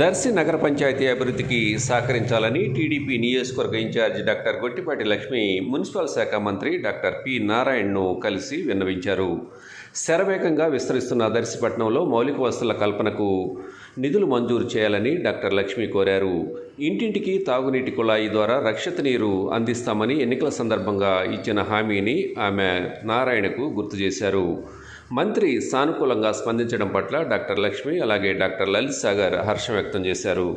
Darsi నగర పంచాయతీ అభివృద్ధికి సహకరించాలని టీడీపీ నియోజకవర్గ incharge doctor Gottipati Lakshmi municipal శాఖ మంత్రి డాక్టర్ పి నారాయణను కలిసి విన్నవించారు. శరవేగంగా విస్తరిస్తున్న దర్శిపట్నంలో మౌలిక వసతుల కల్పనకు నిధులు మంజూరు చేయాలని డాక్టర్ లక్ష్మి కోరారు. ఇంటింటికి తాగునీటి కుళాయి ద్వారా రక్షిత నీరు అందిస్తామని ఎన్నికల సందర్భంగా ఇచ్చిన హామీని ఆమె నారాయణకు గుర్తు చేశారు. మంత్రి సానుకూలంగా స్పందించడం పట్ల డాక్టర్ లక్ష్మి అలాగే డాక్టర్ లలిత్ సాగర్ హర్షం వ్యక్తం చేశారు.